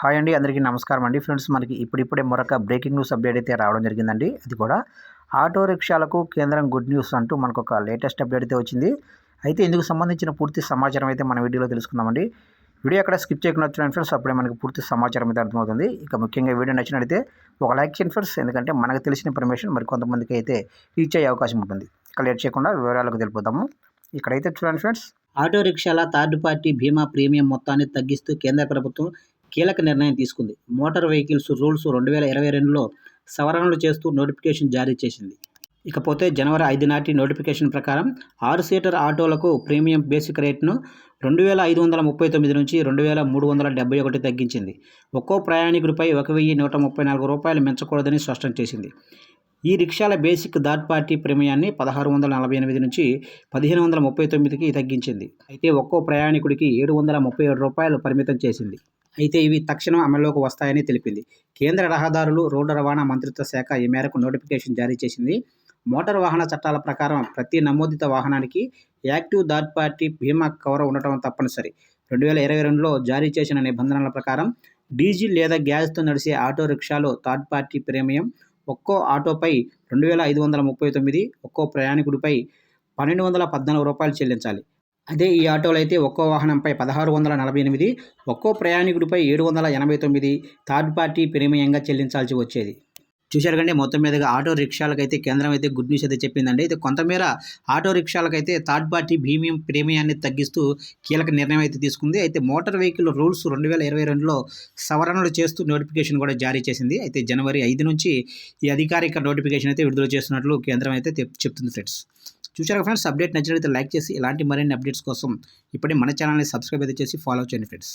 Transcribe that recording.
Hi అండి అందరికీ నమస్కారం అండి. ఫ్రెండ్స్ మనకి ఇప్పుడిప్పుడే మరొక బ్రేకింగ్ న్యూస్ అప్డేట్ అయితే రావడం జరిగిందండి. అది కూడా ఆటో రిక్షాలకు కేంద్రం గుడ్ న్యూస్ అంటూ మనకు ఒక లేటెస్ట్ అప్డేట్ అయితే వచ్చింది. అయితే ఇందుకు సంబంధించిన పూర్తి సమాచారం అయితే మన వీడియోలో తెలుసుకుందామండి. వీడియో అక్కడ స్కిప్ చేయకుండా వచ్చిన ఫ్రెండ్స్ అప్పుడే మనకి పూర్తి సమాచారం అయితే అర్థమవుతుంది. ఇక ముఖ్యంగా వీడియో నచ్చినట్లయితే ఒక లైక్ చేయండి ఫ్రెండ్స్ ఎందుకంటే మనకు తెలిసిన ఇన్ఫర్మేషన్ మరి కొంతమందికి అయితే రీచ్ అయ్యే అవకాశం ఉంటుంది. ఇక లేట్ చేయకుండా వివరాలకు తెలిపోతాము ఇక్కడైతే చూడండి ఫ్రెండ్స్. ఆటో రిక్షాల థర్డ్ పార్టీ బీమా ప్రీమియం మొత్తాన్ని తగ్గిస్తూ కేంద్ర ప్రభుత్వం కీలక నిర్ణయం తీసుకుంది. మోటార్ వెహికల్స్ రూల్స్ రెండు వేల ఇరవై రెండులో సవరణలు చేస్తూ నోటిఫికేషన్ జారీ చేసింది. ఇకపోతే జనవరి ఐదు నాటి నోటిఫికేషన్ ప్రకారం ఆరు సీటర్ ఆటోలకు ప్రీమియం బేసిక్ రేట్ను రెండు వేల ఐదు వందల ముప్పై తొమ్మిది నుంచి రెండు వేల మూడు వందల డెబ్బై ఒకటి తగ్గించింది. ఒక్కో ప్రయాణికుడిపై ఒక వెయ్యి నూట ముప్పై నాలుగు రూపాయలు మించకూడదని స్పష్టం చేసింది. ఈ రిక్షాల బేసిక్ థర్డ్ పార్టీ ప్రీమియాన్ని పదహారు వందల నలభై ఎనిమిది నుంచి పదిహేను వందల ముప్పై తొమ్మిదికి తగ్గించింది. అయితే ఒక్కో ప్రయాణికుడికి ఏడు వందల ముప్పై ఏడు రూపాయలు పరిమితం చేసింది. అయితే ఇవి తక్షణం అమల్లోకి వస్తాయని తెలిపింది. కేంద్ర రహదారులు రోడ్డు రవాణా మంత్రిత్వ శాఖ ఈ మేరకు నోటిఫికేషన్ జారీ చేసింది. మోటార్ వాహన చట్టాల ప్రకారం ప్రతి నమోదిత వాహనానికి యాక్టివ్ థర్డ్ పార్టీ బీమా కవర్ ఉండటం తప్పనిసరి. రెండు వేల ఇరవై రెండులో జారీ చేసిన నిబంధనల ప్రకారం డీజిల్ లేదా గ్యాస్తో నడిచే ఆటో రిక్షాలో థర్డ్ పార్టీ ప్రీమియం ఒక్కో ఆటోపై రెండు వేల ఐదు వందల ముప్పై తొమ్మిది ఒక్కో ప్రయాణికుడిపై పన్నెండు వందల పద్నాలుగు రూపాయలు చెల్లించాలి. అదే ఈ ఆటోలో అయితే ఒక్కో వాహనంపై పదహారు వందల నలభై ఎనిమిది ఒక్కో ప్రయాణికుడిపై ఏడు వందల ఎనభై తొమ్మిది థర్డ్ పార్టీ ప్రీమియంగా చెల్లించాల్సి వచ్చేది. చూశారు కంటే మొత్తం మీదుగా ఆటో రిక్షాలకైతే కేంద్రం అయితే గుడ్ న్యూస్ అయితే చెప్పిందండి. అయితే కొంతమేర ఆటో రిక్షాలకైతే థర్డ్ పార్టీ ప్రీమియం ప్రీమియాన్ని తగ్గిస్తూ కీలక నిర్ణయం అయితే తీసుకుంది. అయితే మోటార్ వెహికల్ రూల్స్ రెండు వేల ఇరవై రెండులో సవరణలు చేస్తూ నోటిఫికేషన్ కూడా జారీ చేసింది. అయితే జనవరి ఐదు నుంచి ఈ అధికారిక నోటిఫికేషన్ అయితే విడుదల చేస్తున్నట్లు కేంద్రం అయితే చెప్తుంది ఫ్రెండ్స్. చూసారు ఫ్రెండ్స్ అప్డేట్ నచ్చినట్లయితే లైక్ చేసి ఇలాంటి మరిన్ని అప్డేట్స్ కోసం ఇప్పుడే మన ఛానల్ని సబ్స్క్రైబ్ అయితే చేసి ఫాలో చేయండి ఫ్రెండ్స్.